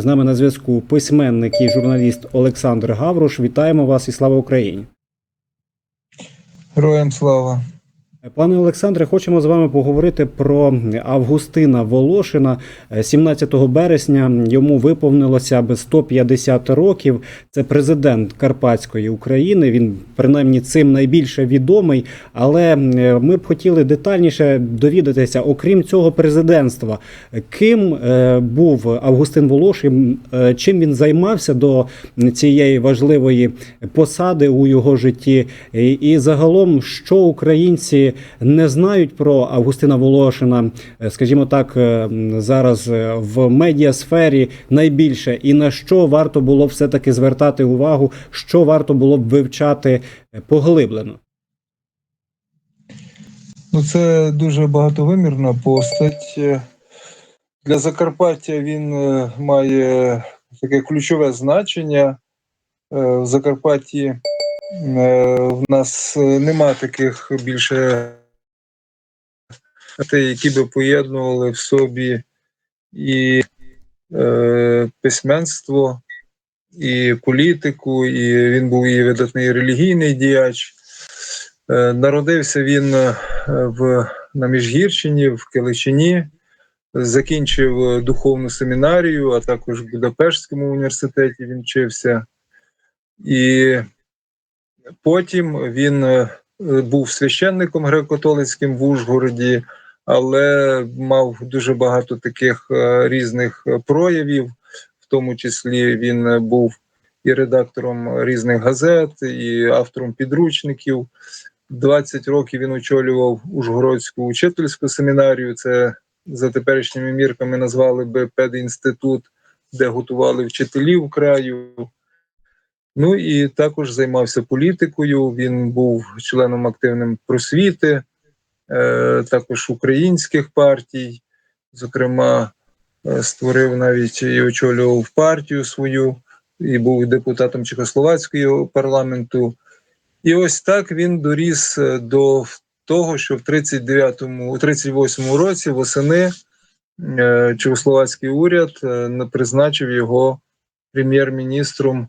З нами на зв'язку письменник і журналіст Олександр Гавруш. Вітаємо вас і слава Україні. Героям слава. Пане Олександре, хочемо з вами поговорити про Августина Волошина. 17 березня йому виповнилося би 150 років. Це президент Карпатської України. Він принаймні цим найбільше відомий. Але ми б хотіли детальніше довідатися, окрім цього президентства, ким е, був Августин Волошин, е, чим він займався до цієї важливої посади у його житті, і загалом, що українці не знають про Августина Волошина, е, скажімо так, е, зараз е, в медіасфері найбільше, і на що варто було все таки звертати увагу, що варто було б вивчати поглиблено. Ну, це дуже багатовимірна постать. Для Закарпаття він має таке ключове значення. В Закарпатті в нас е, нема таких більше які би поєднували в собі і е, письменство, і політику, і він був і видатний релігійний діяч. Е, Народився він е, в, на Міжгірщині, в Киличині, закінчив е, духовну семінарію, а також в Будапештському університеті він вчився. І потім він е, був священником греко-католицьким в Ужгороді, але мав дуже багато таких е, різних е, проявів, в тому числі він був і редактором різних газет, і автором підручників. 20 років він очолював Ужгородську учительську семінарію. Це за теперішніми мірками назвали би педінститут, де готували вчителів краю. Ну і також займався політикою. Він був членом активним просвіти, е, також українських партій. Зокрема, е, створив навіть і очолював партію свою, і був депутатом Чехословацького парламенту. І ось так він доріс е, до того, що в 39-му, у 38-му році восени е, Чехословацький уряд е, призначив його прем'єр-міністром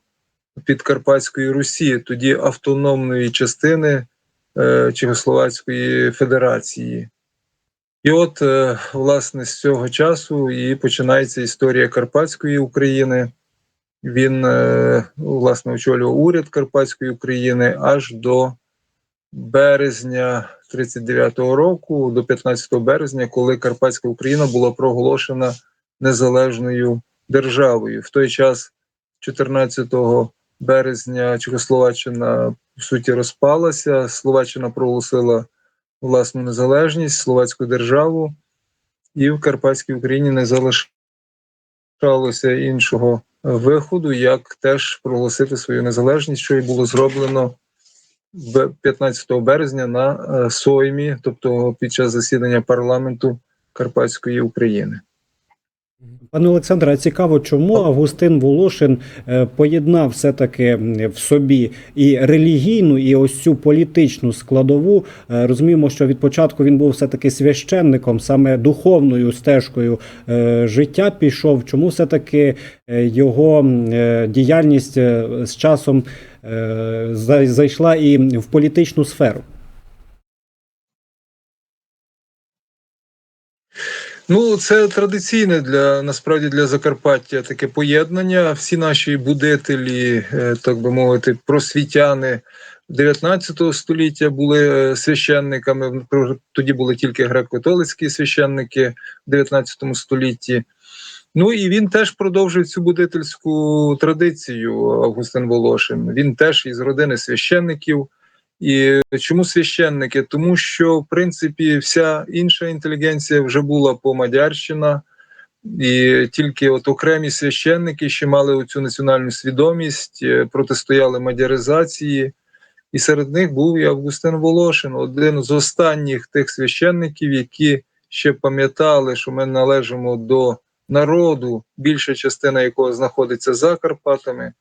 Підкарпатської Русі, тоді автономної частини е, Чехословацької Федерації. І от, е, власне, з цього часу і починається історія Карпатської України. Він е, власне очолював уряд Карпатської України аж до березня 39-го року, до 15 березня, коли Карпатська Україна була проголошена незалежною державою. В той час, 14 березня, Чехословаччина в суті розпалася. Словаччина проголосила власну незалежність, словацьку державу, і в Карпатській Україні не залишалося іншого виходу, як теж проголосити свою незалежність, що і було зроблено б- 15 березня на е, Соймі, тобто під час засідання парламенту Карпатської України. Пане Олександре, цікаво, чому Августин Волошин е, поєднав все-таки в собі і релігійну, і ось цю політичну складову. Е, Розуміємо, що від початку він був все-таки священником, саме духовною стежкою е, життя пішов. Чому все-таки е, його діяльність з часом зайшла і в політичну сферу? Ну, це традиційне для насправді для Закарпаття таке поєднання. Всі наші будителі, е, так би мовити, просвітяни 19 століття були е, священниками. Тоді були тільки греко-католицькі священники в 19 столітті. Ну і він теж продовжує цю будительську традицію. Августин Волошин. Він теж із родини священників. І чому священники? Тому що в принципі вся інша інтелігенція вже була помадярщина, і тільки от окремі священники ще мали оцю національну свідомість, е, протистояли мадяризації. І серед них був і Августин Волошин, один з останніх тих священників, які ще пам'ятали, що ми належимо до народу, більша частина якого знаходиться за Карпатами.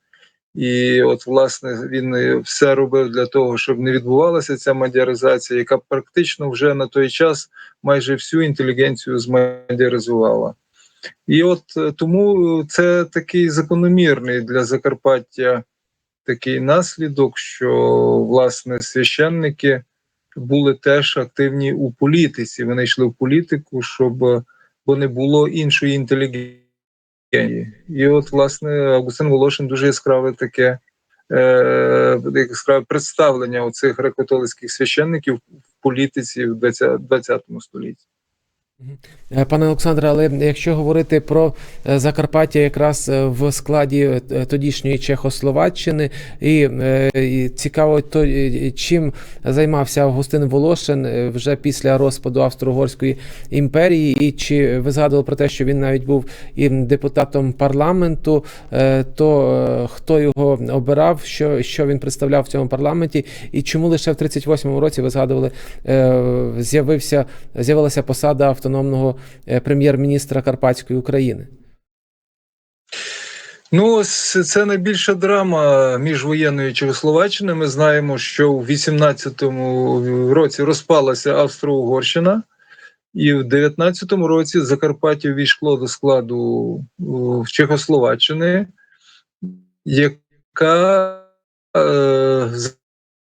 І от, власне, він е, все робив для того, щоб не відбувалася ця мадяризація, яка практично вже на той час майже всю інтелігенцію змадяризувала. І от е, тому це такий закономірний для Закарпаття такий наслідок, що власне священники були теж активні у політиці. Вони йшли в політику, щоб е, бо не було іншої інтелігенції. І от, власне, Августин Волошин дуже яскраве таке е, яскраве представлення оцих греко-католицьких священників в політиці в 20, 20 столітті. Е, Пане Олександре, але якщо говорити про е, Закарпаття якраз е, в складі тодішньої Чехословаччини, і, і цікаво, то чим займався Августин Волошин вже після розпаду Австро-Угорської імперії, і чи ви згадували про те, що він навіть був і депутатом парламенту, то хто його обирав, що, що він представляв в цьому парламенті, і чому лише в 38-му році ви згадували, з'явився з'явилася посада автономного е, прем'єр-міністра Карпатської України? Ну, це найбільша драма міжвоєнної Чехословаччини. Ми знаємо, що в 18-му році розпалася Австро-Угорщина, і в 19-му році Закарпаття війшло до складу о, Чехословаччини, яка е,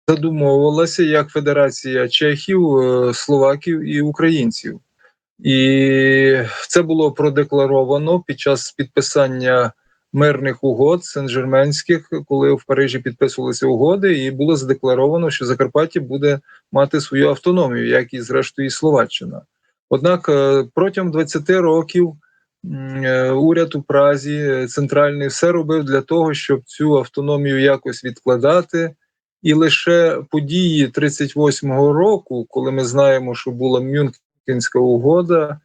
задумовувалася як Федерація Чехів, е, Словаків і Українців. І це було продекларовано під час підписання мирних угод Сен-Жерменських, коли в Парижі підписувалися угоди, і було задекларовано, що Закарпаття буде мати свою автономію, як і зрештою і Словаччина. Однак е, протягом 20 років е, уряд у Празі е, центральний все робив для того, щоб цю автономію якось відкладати. І лише події 38-го року, коли ми знаємо, що була Мюнхенська угода,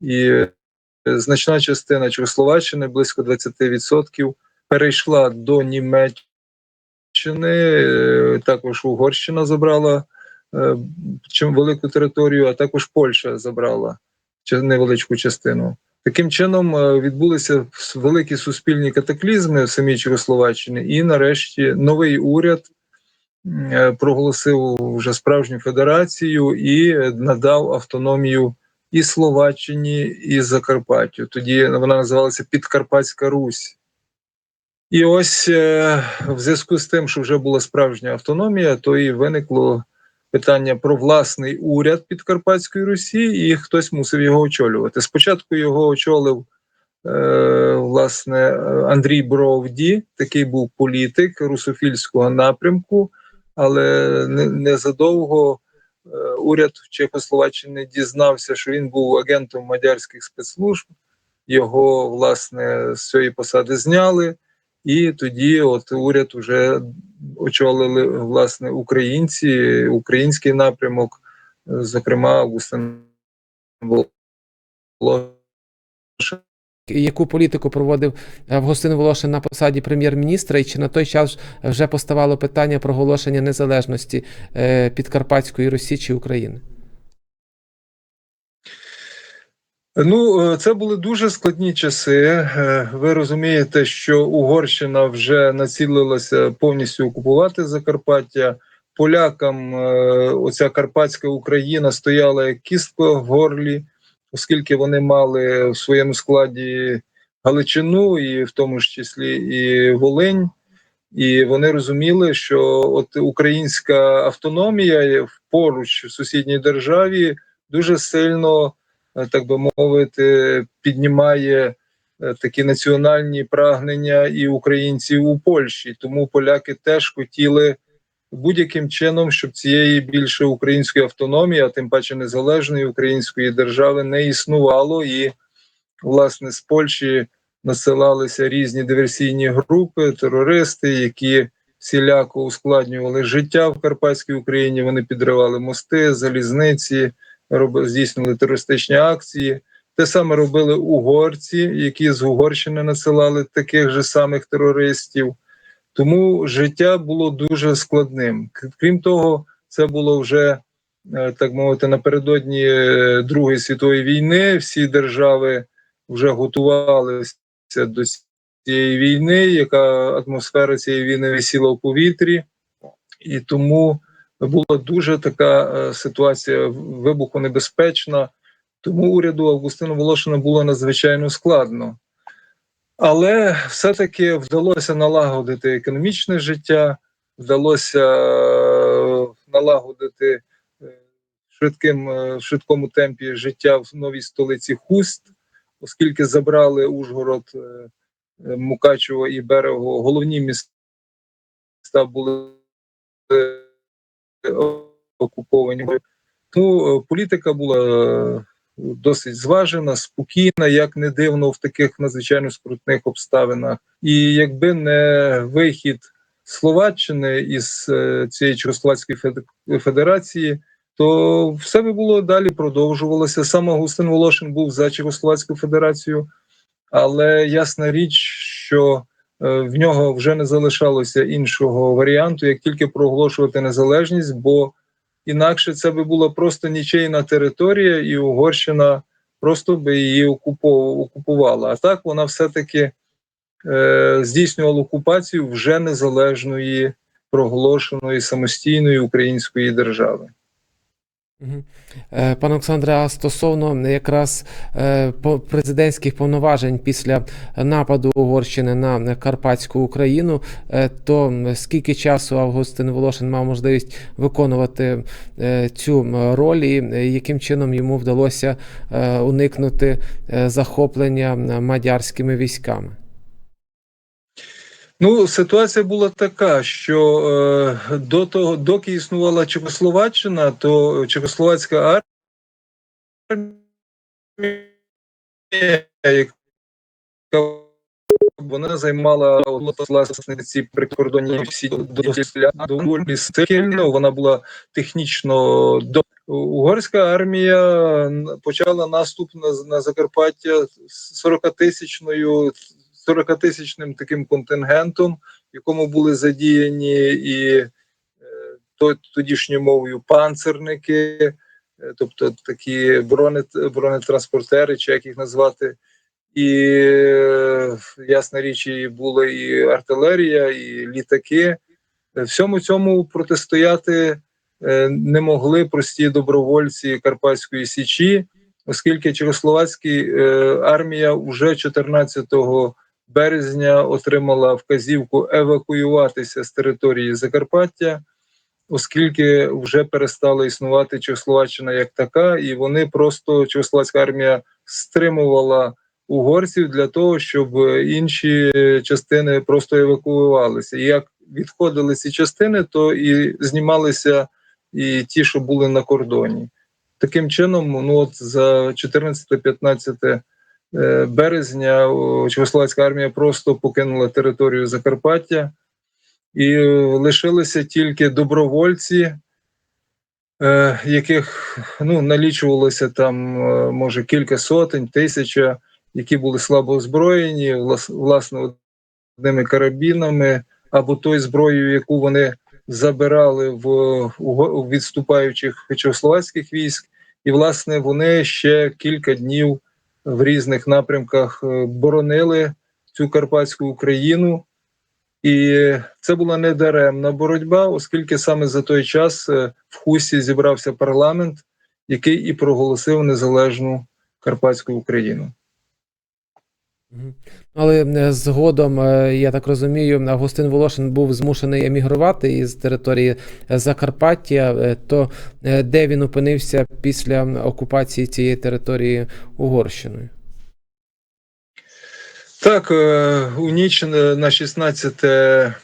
і значна частина Чехословаччини, близько 20%, перейшла до Німеччини. Е, Також Угорщина забрала е, велику територію, а також Польща забрала невеличку частину. Таким чином е, відбулися великі суспільні катаклізми в самій Чехословаччині, і нарешті новий уряд е, проголосив вже справжню федерацію і е, надав автономію і Словаччині, і Закарпаттю. Тоді вона називалася Підкарпатська Русь. І ось е, в зв'язку з тим, що вже була справжня автономія, то і виникло питання про власний уряд Підкарпатської Русі, і хтось мусив його очолювати. Спочатку його очолив е, власне е, Андрій Бровді, такий був політик русофільського напрямку, але незадовго е, уряд Чехословаччини дізнався, що він був агентом мадярських спецслужб. Його власне з цієї посади зняли, і тоді, от уряд вже очолили власне українці, український напрямок, зокрема Августин Волошин. Яку політику проводив Августин Волошин на посаді прем'єр-міністра, і чи на той час вже поставало питання проголошення незалежності е, Підкарпатської Русі чи України? Ну, е, це були дуже складні часи. Е, Ви розумієте, що Угорщина вже націлилася повністю окупувати Закарпаття. Полякам е, оця Карпатська Україна стояла як кістка в горлі, оскільки вони мали в своєму складі Галичину, і в тому ж числі і Волинь. І вони розуміли, що от українська автономія поруч в сусідній державі дуже сильно е, так би мовити, піднімає е, такі національні прагнення і українців у Польщі. Тому поляки теж хотіли будь-яким чином, щоб цієї більше української автономії, а тим паче незалежної української держави, не існувало. І власне з Польщі насилалися різні диверсійні групи, терористи, які всіляко ускладнювали життя в Карпатській Україні. Вони підривали мости, залізниці роби, здійснювали терористичні акції. Те саме робили угорці, які з Угорщини насилали таких же самих терористів. Тому життя було дуже складним. Крім того, це було вже е, так мовити напередодні е, Другої світової війни. Всі держави вже готувалися до цієї війни, яка атмосфера цієї війни висіла у повітрі, і тому була дуже така е, ситуація вибухонебезпечна. Тому уряду Августина Волошина було надзвичайно складно. Але все-таки вдалося налагодити економічне життя, вдалося е, налагодити е, швидким, е, в швидкому темпі життя в новій столиці Хуст, оскільки забрали Ужгород, Мукачево і Берего, головні міста були окуповані. Е, політика була досить зважена, спокійна, як не дивно, в таких надзвичайно скрутних обставинах. І якби не вихід Словаччини із е, цієї Чехословацької Феде- Федерації, то все би було далі продовжувалося. Сам Августин Волошин був за Чехословацьку Федерацію, але ясна річ, що е, в нього вже не залишалося іншого варіанту, як тільки проголошувати незалежність, бо інакше це би була просто нічийна територія, і Угорщина просто би її окупувала. А так вона все-таки е, здійснювала окупацію вже незалежної, проголошеної самостійної української держави. Е, Пане Олександре, а стосовно якраз е, президентських повноважень після нападу Угорщини на Карпатську Україну, е, то скільки часу Августин Волошин мав можливість виконувати цю роль, і яким чином йому вдалося уникнути захоплення мадярськими військами? Ну, ситуація була така, що е, до того, доки існувала Чехословаччина, то Чехословацька армія, яка вона займала власне ці прикордонні всі доволі сильно. Вона була технічно до угорська армія почала наступ на, на Закарпаття з 40-тисячною 40-тисячним таким контингентом, в якому були задіяні і е, тодішньою мовою панцерники, е, тобто такі бронет, бронетранспортери, чи як їх назвати. І е, ясна річ, і була і артилерія, і літаки. Всьому цьому протистояти не могли прості добровольці Карпатської Січі, оскільки Чехословацька армія вже 14 березня отримала вказівку евакуюватися з території Закарпаття, оскільки вже перестала існувати Чехословаччина як така, і вони просто Чехословацька армія стримувала угорців для того, щоб інші частини просто евакуювалися. І як відходили ці частини, то і знімалися і ті, що були на кордоні. Таким чином, ну от за 14-15 е, березня о, Чехословацька армія просто покинула територію Закарпаття і е, лишилися тільки добровольці, е, яких ну, налічувалося там, е, може, кілька сотень, тисяча, які були слабо озброєні, власне, одними карабінами або тою зброєю, яку вони забирали в відступаючих чехословацьких військ. І, власне, вони ще кілька днів в різних напрямках е, боронили цю Карпатську Україну. І це була недаремна боротьба, оскільки саме за той час е, в Хусі зібрався парламент, який і проголосив незалежну Карпатську Україну. Але е, згодом, е, я так розумію, Августин Волошин був змушений емігрувати із території е, Закарпаття. То де він опинився після окупації цієї території Угорщиною? Так, у ніч на 16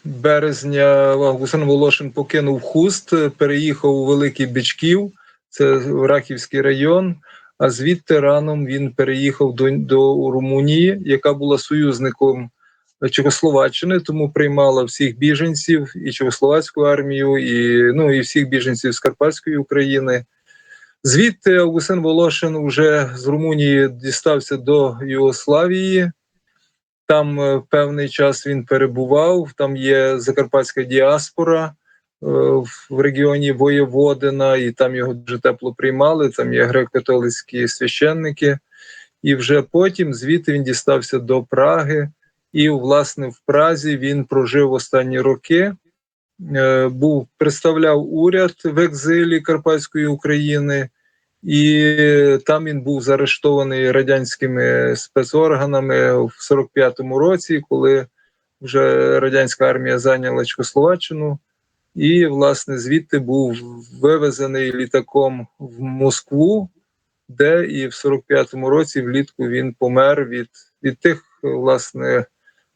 березня Августин Волошин покинув Хуст, переїхав у Великий Бичків, це Рахівський район. А звідти раном він переїхав до, до Румунії, яка була союзником Чехословаччини, тому приймала всіх біженців і Чехословацьку армію, і ну і всіх біженців з Карпатської України. Звідти Августин Волошин вже з Румунії дістався до Югославії. Там е, певний час він перебував. Там є закарпатська діаспора в регіоні Воєводина, і там його дуже тепло приймали. Там є греко-католицькі священники. І вже потім звідти він дістався до Праги. І, власне, в Празі він прожив останні роки. Е, Був представляв уряд в екзилі Карпатської України і там він був заарештований радянськими спецорганами в 45-му році, коли вже радянська армія зайняла Чехословаччину. І, власне, звідти був вивезений літаком в Москву, де і в 45-му році влітку він помер від, від тих, власне,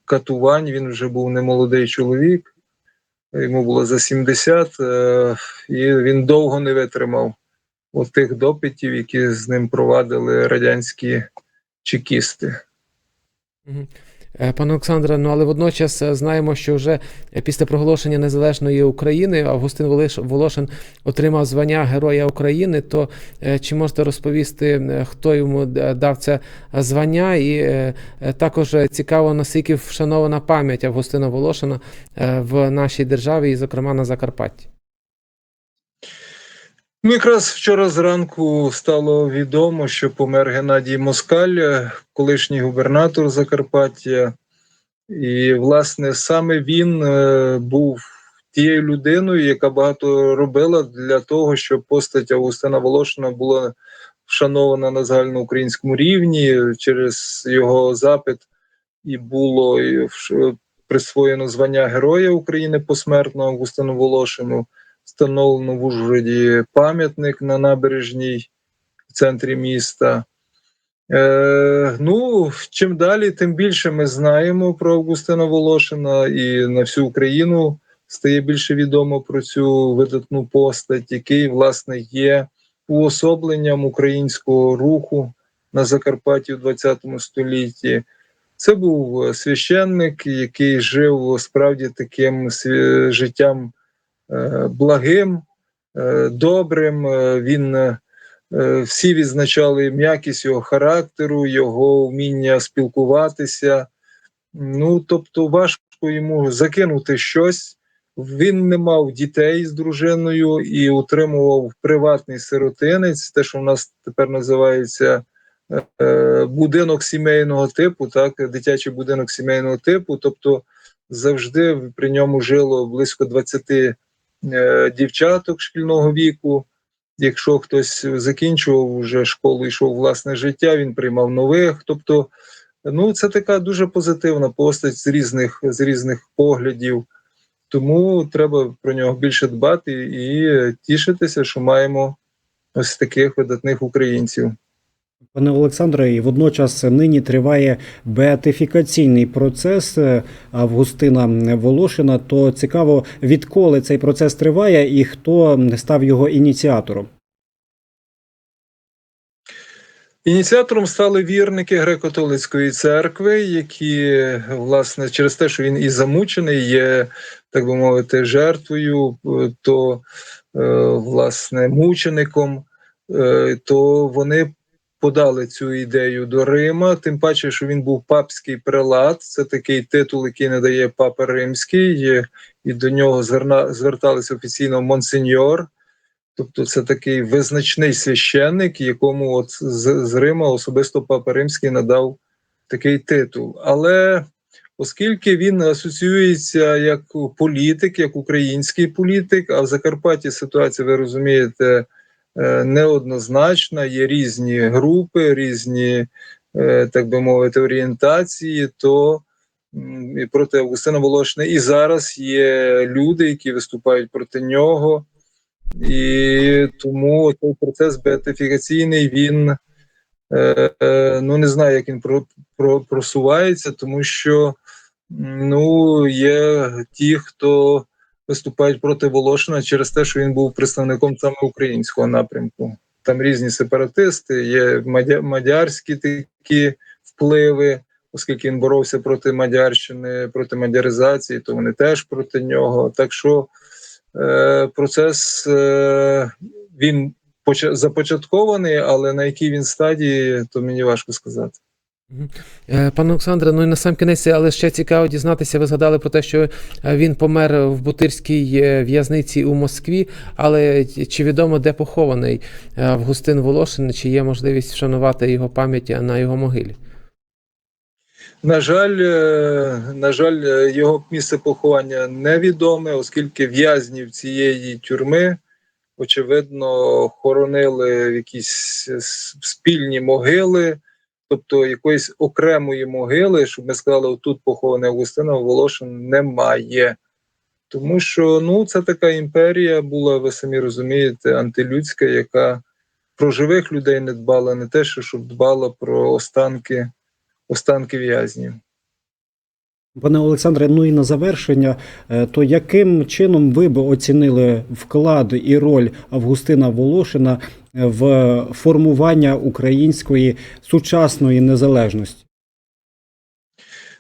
катувань. Він вже був немолодий чоловік, йому було за 70, е, і він довго не витримав тих допитів, які з ним провадили радянські чекісти. Е, Пане Олександре, ну але водночас е, знаємо, що вже е, після проголошення незалежної України Августин Волошин отримав звання Героя України. То чи можете розповісти, хто йому дав це звання? І також цікаво, наскільки вшанована пам'ять Августина Волошина в нашій державі, і, зокрема, на Закарпатті. Ну, якраз вчора зранку стало відомо, що помер Геннадій Москаль, колишній губернатор Закарпаття. І, власне, саме він е, був тією людиною, яка багато робила для того, щоб постать Августина Волошина була вшанована на загальноукраїнському рівні через його запит, і було присвоєно звання Героя України посмертно Августину Волошину встановлено в Ужгороді пам'ятник на набережній в центрі міста. Е, ну, чим далі, тим більше ми знаємо про Августина Волошина, і на всю Україну стає більше відомо про цю видатну постать, який, власне, є уособленням українського руху на Закарпатті в ХХ столітті. Це був священник, який жив справді таким життям благим, е, добрим. Е, Він е, е, всі відзначали м'якість його характеру, його вміння спілкуватися. Ну, тобто, важко йому закинути щось. Він не мав дітей з дружиною і утримував приватний сиротинець, те, що в нас тепер називається е, будинок сімейного типу, так, дитячий будинок сімейного типу. Тобто завжди при ньому жило близько 20 е, дівчаток шкільного віку. Якщо хтось закінчував вже школу, йшов власне життя, він приймав нових. Тобто, ну це така дуже позитивна постать з різних, з різних поглядів. Тому треба про нього більше дбати і тішитися, що маємо ось таких видатних українців. Пане Олександре, і водночас нині триває беатифікаційний процес е, Августина Волошина. То цікаво, відколи цей процес триває і хто став його ініціатором. Ініціатором стали вірники греко-католицької церкви, які, власне, через те, що він і замучений, є, так би мовити, жертвою, е, то е, власне мучеником, то вони подали цю ідею до Рима. Тим паче, що він був папський прелат, це такий титул, який надає папа римський, і до нього зверталися офіційно монсеньор. Тобто це такий визначний священник, якому от з, з Рима особисто Папа Римський надав такий титул. Але оскільки він асоціюється як політик, як український політик, а в Закарпатті ситуація, ви розумієте, неоднозначна, є різні групи, різні, е, так би мовити, орієнтації, то проти Августина Волошина і зараз є люди, які виступають проти нього. І тому цей процес беатифікаційний він е, е, ну не знаю, як він про, про, просувається, тому що ну, є ті, хто виступають проти Волошина через те, що він був представником саме українського напрямку. Там різні сепаратисти, є мадярські такі впливи, оскільки він боровся проти Мадярщини, проти мадяризації, то вони теж проти нього. Так що е, процес е, він поча- започаткований, але на якій він стадії, то мені важко сказати. Е, Пане Олександре, ну і на сам кінець, але ще цікаво дізнатися. Ви згадали про те, що е, він помер в Бутирській е, в'язниці у Москві. Але чи відомо, де похований Августин Волошин? Чи є можливість вшанувати його пам'ять на його могилі? На жаль, на жаль, його місце поховання невідоме, оскільки в'язнів цієї тюрми очевидно, хоронили в якісь спільні могили, тобто якоїсь окремої могили, щоб ми сказали, тут похований Августина Волошин, немає. Тому що ну, це така імперія була, ви самі розумієте, антилюдська, яка про живих людей не дбала, не те, що щоб дбала про останки, останки в'язнів. Пане Олександре, ну і на завершення, е, то яким чином ви б оцінили вклад і роль Августина Волошина в формування української сучасної незалежності?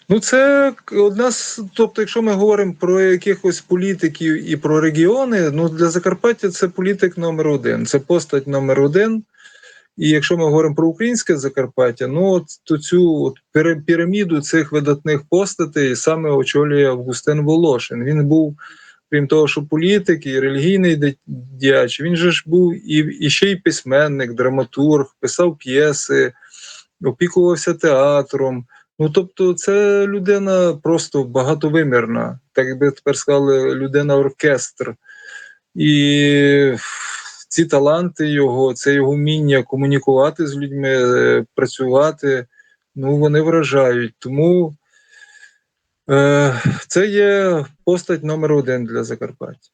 Ну, це одна з. Тобто, якщо ми говоримо про якихось політиків і про регіони, ну для Закарпаття це політик номер один, це постать номер один. І якщо ми говоримо про українське Закарпаття, ну от то цю от піраміду цих видатних постатей саме очолює Августин Волошин. Він був, крім того, що політик і релігійний діяч, він же ж був і, і ще й письменник, драматург, писав п'єси, опікувався театром. Ну, тобто, це людина просто багатовимірна, так би тепер сказали, людина оркестр. І ці таланти його, це його вміння комунікувати з людьми, е, працювати, ну вони вражають. Тому е, це є постать номер один для Закарпаття.